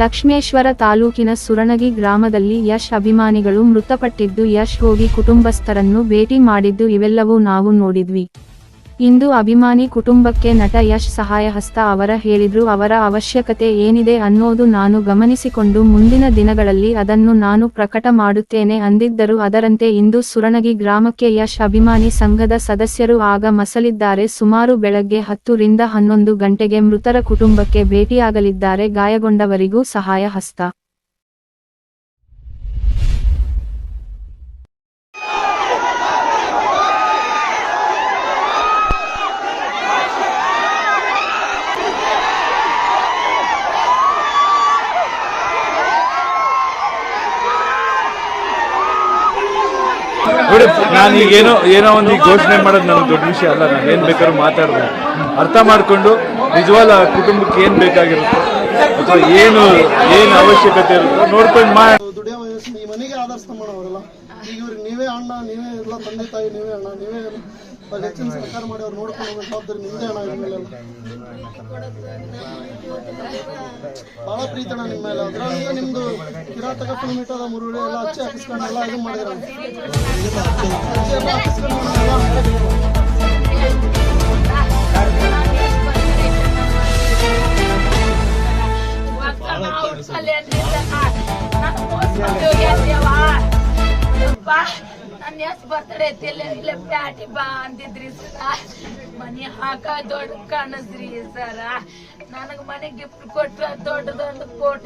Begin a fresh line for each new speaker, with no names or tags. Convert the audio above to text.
ಲಕ್ಷ್ಮೇಶ್ವರ ತಾಲೂಕಿನ ಸುರಣಗಿ ಗ್ರಾಮದಲ್ಲಿ ಯಶ್ ಅಭಿಮಾನಿಗಳು ಮೃತಪಟ್ಟಿದ್ದು ಯಶ್ ಹೋಗಿ ಕುಟುಂಬಸ್ಥರನ್ನು ಭೇಟಿ ಮಾಡಿದ್ದು ಇವೆಲ್ಲವೂ ನಾವು ನೋಡಿದ್ವಿ. ಇಂದು ಅಭಿಮಾನಿ ಕುಟುಂಬಕ್ಕೆ ನಟ ಯಶ್ ಸಹಾಯ ಹಸ್ತ ಅವರ ಹೇಳಿದ್ರು ಅವರ ಅವಶ್ಯಕತೆ ಏನಿದೆ ಅನ್ನೋದು ನಾನು ಗಮನಿಸಿಕೊಂಡು ಮುಂದಿನ ದಿನಗಳಲ್ಲಿ ಅದನ್ನು ನಾನು ಪ್ರಕಟ ಮಾಡುತ್ತೇನೆ ಅಂದಿದ್ದರು ಅದರಂತೆ ಇಂದು ಸುರಣಗಿ ಗ್ರಾಮಕ್ಕೆ ಯಶ್ ಅಭಿಮಾನಿ ಸಂಘದ ಸದಸ್ಯರು ಆಗ ಮಸಲಿದ್ದಾರೆ. ಸುಮಾರು ಬೆಳಗ್ಗೆ ಹತ್ತು ರಿಂದ ಹನ್ನೊಂದು ಗಂಟೆಗೆ ಮೃತರ ಕುಟುಂಬಕ್ಕೆ ಭೇಟಿಯಾಗಲಿದ್ದಾರೆ. ಗಾಯಗೊಂಡವರಿಗೂ ಸಹಾಯ
ನೋಡಿ ನಾನು ಈಗ ಏನೋ ಏನೋ ಒಂದು ಘೋಷಣೆ ಮಾಡೋದು ನನಗೆ ದೊಡ್ಡ ವಿಷಯ ಅಲ್ಲ. ನಾನು ಏನು ಬೇಕಾದ್ರೂ ಮಾತಾಡ್ಬೋದು ಅರ್ಥ ಮಾಡಿಕೊಂಡು ನಿಜವಾದ ಕುಟುಂಬಕ್ಕೆ ಏನು ಬೇಕಾಗಿರುತ್ತೆ? ಅಥವಾ ಏನು ಏನು ಅವಶ್ಯಕತೆ ಇರುತ್ತೋ? ನೋಡ್ಕೊಂಡು ಮಾಡಿ
ದುಡಿಯೋ ಈ ಮನೆಗೆ ಆದರ್ಶ ಅವರೆಲ್ಲ ಈಗ ಇವ್ರಿಗೆ ನೀವೇ ಅಣ್ಣ, ನೀವೇ ಎಲ್ಲ ತಂದೆ ತಾಯಿ, ನೀವೇ ಅಣ್ಣ, ನೀವೇ ಹೆಚ್ಚಿನ ಸರ್ಕಾರ ಮಾಡಿ ಅವ್ರು ನೋಡ್ಕೊಂಡು ಜವಾಬ್ದಾರಿ ನಿಮ್ದೇ ಅಣ್ಣ ಇನ್ಮೇಲೆಲ್ಲ ಬಹಳ ಪ್ರೀತಿ ಅಣ್ಣ ನಿಮ್ಮ ಮೇಲೆ ಅದ್ರಾಗ ನಿಮ್ದು ಕಿರಾತಕ ಕಿಲೋಮೀಟರ್ ಮುರುಳಿ ಎಲ್ಲ ಹಚ್ಚಿ ಹಾಕಿಸ್ಕೊಂಡು ಎಲ್ಲ ಇದು ಮಾಡಿದ್ರ ಎಲ್ಲ
ನನ್ನ ಎಸ್ ಬರ್ತಡೇ ಐತಿಲ್ಲ ಪ್ಯಾಟಿ ಬಾ ಅಂದಿದ್ರಿ ಸರ. ಮನಿ ಹಾಕ ದೊಡ್ಡ ಕಾಣಿಸ್ರಿ ಸರ. ನನಗ್ ಮನೆ ಗಿಫ್ಟ್ ಕೊಟ್ರ ದೊಡ್ಡ ಫೋಟೋ